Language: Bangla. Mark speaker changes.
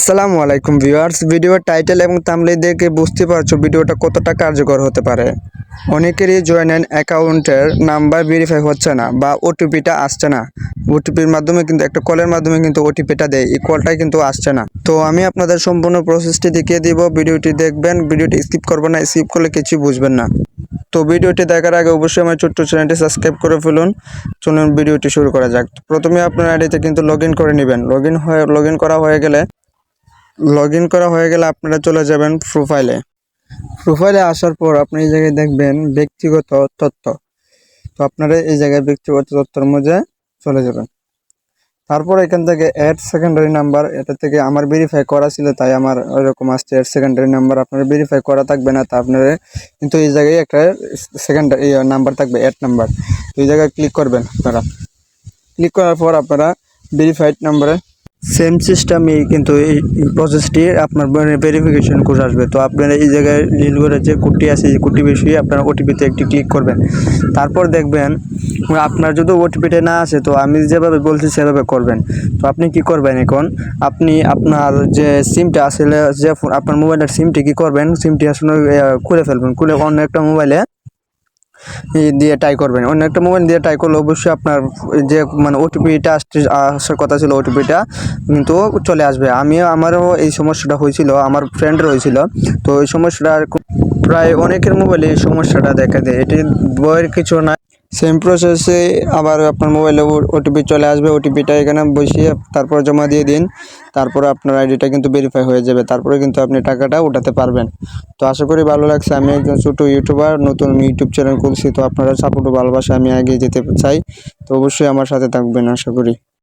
Speaker 1: আসসালামু আলাইকুম ভিউয়ার্স। ভিডিওর টাইটেল এবং থাম্বনেল দেখে বুঝতে পারছ ভিডিওটা কতটা কার্যকর হতে পারে। অনেকেরই জয়েন অ্যাকাউন্টের নাম্বার ভেরিফাই হচ্ছে না বা ওটিপিটা আসছে না। ওটিপির মাধ্যমে কিন্তু, একটা কলের মাধ্যমে কিন্তু ওটিপিটা দেয়, এই কলটাই কিন্তু আসছে না। তো আমি আপনাদের সম্পূর্ণ প্রসেসটি দেখিয়ে দিব, ভিডিওটি দেখবেন, ভিডিওটি স্কিপ করবেন না স্কিপ করলে কিছুই বুঝবেন না। তো ভিডিওটি দেখার আগে অবশ্যই আমার ছোট্ট চ্যানেলটি সাবস্ক্রাইব করে ফেলুন। চলুন ভিডিওটি শুরু করা যাক। প্রথমে আপনার আইডিতে কিন্তু লগ করে নেবেন। লগ হয়ে লগ করা হয়ে গেলে লগ ইন করা হয়ে গেলে আপনারা চলে যাবেন প্রোফাইলে প্রোফাইলে আসার পর আপনি এই জায়গায় দেখবেন ব্যক্তিগত তথ্য। তো আপনারা এই জায়গায় ব্যক্তিগত তথ্যের মধ্যে চলে যাবেন। তারপর এখান থেকে অ্যাড সেকেন্ডারি নাম্বার এটা থেকে আমার ভেরিফাই করা ছিল, তাই আমার ওইরকম আসছে অ্যাড সেকেন্ডারি নাম্বার আপনার ভেরিফাই করা থাকবে না, তা আপনার কিন্তু এই জায়গায় একটা সেকেন্ডারি নাম্বার থাকবে অ্যাড নাম্বার তো এই জায়গায় ক্লিক করবেন আপনারা। ক্লিক করার পর আপনারা ভেরিফাইড নাম্বারে সেম সিস্টেমই কিন্তু এই প্রসেসটি আপনার ভেরিফিকেশন কোড আসবে। তো আপনারা এই জায়গায় রিল করে যে কোডটি আছে, এই কোডটি বেশি আপনারা ওটিপিতে একটি ক্লিক করবেন। তারপর দেখবেন, আপনার যদি ওটিপিটা না আসে, তো আমি যেভাবে বলছি সেভাবে করবেন। তো আপনি কি করবেন এখন? আপনি আপনার যে সিমটা আসলে যে আপনার মোবাইলের সিমটি কি করবেন? সিমটি আসলে খুলে ফেলবেন। খুলে অন্য একটা মোবাইলে দিয়ে ট্রাই করবেন। অন্য একটা মোবাইল দিয়ে ট্রাই করলে অবশ্যই আপনার যে মানে ওটিপিটা আসার কথা ছিল ওটিপিটা কিন্তু চলে আসবে। আমিও, আমারও এই সমস্যাটা হয়েছিল, আমার ফ্রেন্ডের হয়েছিল। তো এই সমস্যাটা প্রায় অনেকের মোবাইলে এই সমস্যাটা দেখা দেয়। এটি বইয়ের কিছু না সেম প্রসেসে আবার আপনার মোবাইলে ওটিপি চলে আসবে ওটিপিটা এখানে বসিয়ে তারপর জমা দিয়ে দিন, তারপরে আপনার আইডিটা কিন্তু ভেরিফাই হয়ে যাবে, তারপরে কিন্তু আপনি টাকাটা উঠাতে পারবেন। তো আশা করি ভালো লাগছে, আমি একজন ছোটো ইউটিউবার নতুন ইউটিউব চ্যানেল খুলছি, তো আপনারা সাপোর্টও ভালোবাসে আমি এগিয়ে যেতে চাই, তো অবশ্যই আমার সাথে থাকবেন, আশা করি।